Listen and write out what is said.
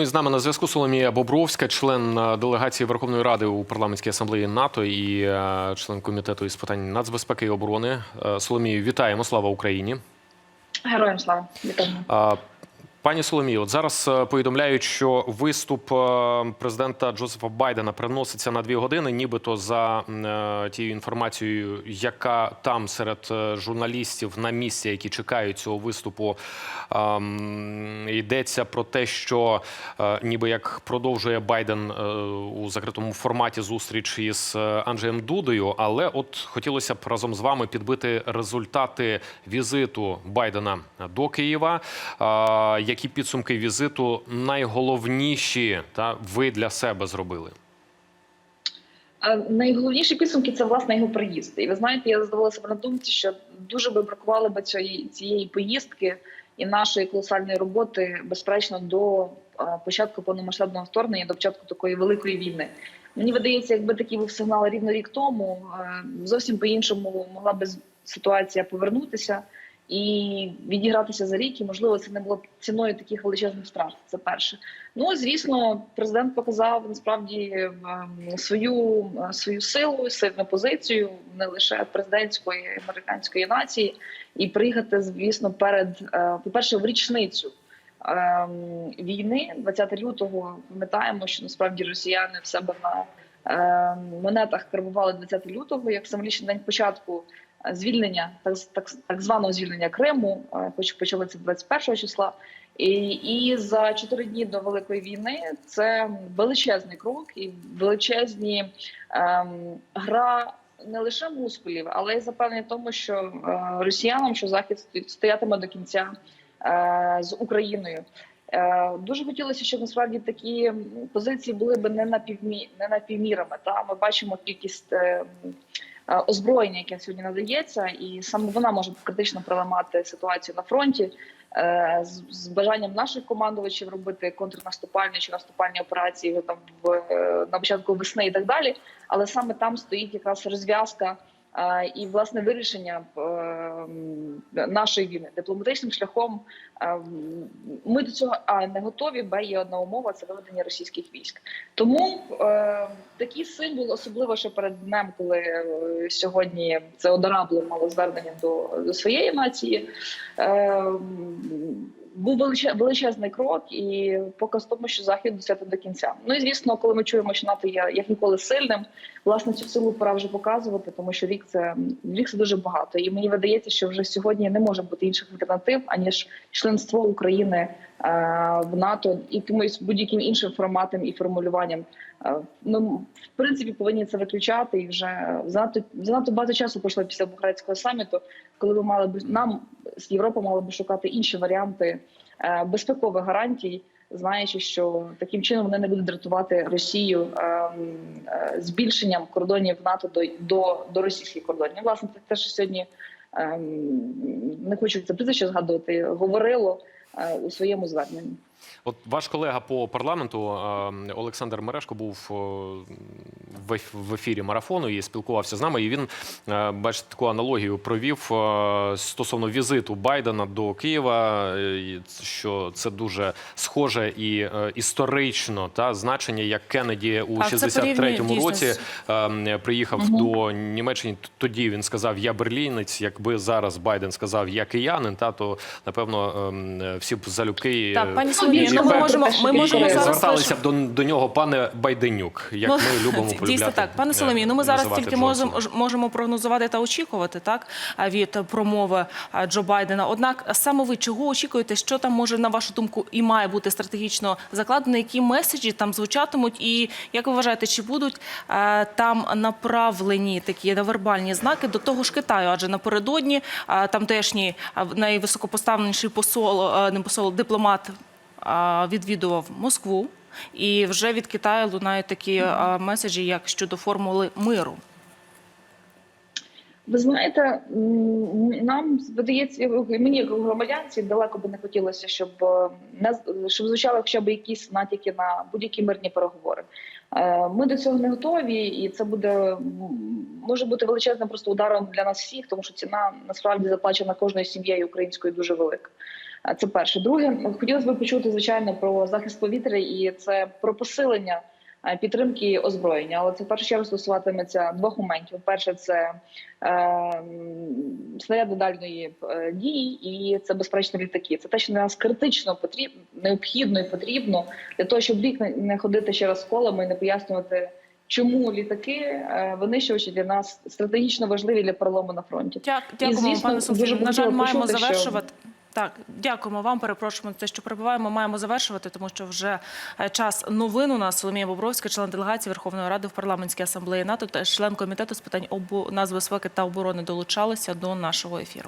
Ну з нами на зв'язку Соломія Бобровська, член е, делегації Верховної Ради у парламентській асамблеї НАТО і е, член комітету із питань нацбезпеки і оборони. Е, Соломію, вітаємо! Слава Україні! Героям слава вітаю. Пані Соломію, от зараз е, повідомляють, що виступ е, президента Джозефа Байдена переноситься на дві години, нібито за е, тією інформацією, яка там серед журналістів на місці, які чекають цього виступу, йдеться про те, що ніби як продовжує Байден у закритому форматі зустріч із Анджеєм Дудою. Але от хотілося б разом з вами підбити результати візиту Байдена до Києва. Які підсумки візиту найголовніші та ви для себе зробили? Найголовніші підсумки це власне його приїзд. І ви знаєте, я задавала себе на думці, що дуже би бракувало би цієї, цієї поїздки і нашої колосальної роботи, безперечно, до початку повномасштабного вторгнення, до початку такої великої війни. Мені видається, якби такий був сигнал рівно рік тому, зовсім по-іншому могла би ситуація повернутися і відігратися за рік, і можливо це не було ціною таких величезних втрат. Це перше. Ну звісно, президент показав насправді ем, свою е, свою силу, сильну позицію не лише президентської американської нації, і приїхати, звісно, перед е, по перше, в річницю. ем, Війни 20 лютого пам'ятаємо, що насправді росіяни в себе на монетах карбували 20 лютого як символічний день початку е, звільнення, так, так, так званого звільнення Криму, почали це 21 числа. І, і за чотири дні до великої війни це величезний крок і величезні ем, гра не лише мускулів, але й запевнення тому, що е, росіянам, що захід стоятиме до кінця е, з Україною. Е, Дуже хотілося, щоб насправді такі позиції були б не напівмі, не напівмірами. Та ми бачимо кількість е, е, озброєння, яке сьогодні надається, і саме вона може критично проламати ситуацію на фронті з, бажанням наших командувачів робити контрнаступальні чи наступальні операції там в на початку весни і так далі. Але саме там стоїть якраз розв'язка. Е, І власне вирішення е, нашої війни дипломатичним шляхом е, ми до цього а не готові, бо є одна умова це виведення російських військ. Тому е, такий символ, особливо ще перед днем, коли е, сьогодні це одорабло мало звернення до, до своєї нації. Був величе- величезний крок і показ тому, що захід досяти до кінця. Ну і звісно, коли ми чуємо, що НАТО є як ніколи сильним, власне цю силу пора вже показувати, тому що рік це рік це дуже багато. І мені видається, що вже сьогодні не може бути інших альтернатив аніж членство України е, в НАТО і якимось будь-яким іншим форматом і формулюванням. Е, Ми в принципі повинні це виключати, і вже занадто занадто багато часу пройшло після Бухарецького саміту, коли ми мали б нам з Європи мали б шукати інші варіанти безпекових гарантій, знаючи, що таким чином вони не будуть дратувати Росію ем, е, збільшенням кордонів НАТО до, до, до російських кордонів. Власне, це те, що сьогодні ем, не хочу це прізвище згадувати, говорило е, у своєму зверненні. От ваш колега по парламенту е, Олександр Мерешко був е, в ефірі марафону і спілкувався з нами. І він е, бачите, таку аналогію провів е, стосовно візиту Байдена до Києва. е, що це дуже схоже і історично та значення, як Кеннеді у Так, це 63-му році дійсно, е, приїхав до Німеччини. Тоді він сказав Я берлінець. Якби зараз Байден сказав Я киянин, та то напевно е, всі б залюбки Так, пані е, ну ми можемо, ми можемо зараз зверталися б до, до нього, пане Байденюк, як Ну, ми любимо. Дійсно так, пане Соломію. Ну ми зараз тільки можемо можемо прогнозувати та очікувати так від промови Джо Байдена. Однак саме ви чого очікуєте? Що там може на вашу думку і має бути стратегічно закладено? Які меседжі там звучатимуть? І як ви вважаєте, чи будуть там направлені такі невербальні знаки до того ж Китаю? Адже напередодні тамтешній найвисокопоставленіший посол, не посол, дипломат відвідував Москву. І вже від Китаю лунають такі меседжі, як щодо формули миру. Ви знаєте, нам здається, мені як громадянці далеко би не хотілося, щоб не щоб звучали хоча б якісь натяки на будь-які мирні переговори. Е, Ми до цього не готові, і це буде може бути величезним просто ударом для нас всіх, тому що ціна насправді заплачена кожною сім'єю українською дуже велика. Це перше. Друге, хотілося б почути звичайно про захист повітря і це про посилення підтримки озброєння. Але це в першу чергу стосуватиметься двох моментів: перше це е, снаряди дальної е, дії, і це безпечно літаки. Це те, що для нас критично потрібно, необхідно і потрібно для того, щоб рік не- ходити ще раз колами і не пояснювати. Чому літаки е, винищувачі для нас стратегічно важливі для перелому на фронті? Дяк, дякуємо, звісно, пане б На жаль, маємо почути, що- завершувати. Так, дякуємо вам. Перепрошуємо за те, що прибуваємо. Маємо завершувати, тому що вже е, час новин у нас. Соломія Бобровська, член делегації Верховної Ради в парламентській асамблеї НАТО та член комітету з питань обу... нацбезпеки та оборони долучалися до нашого ефіру.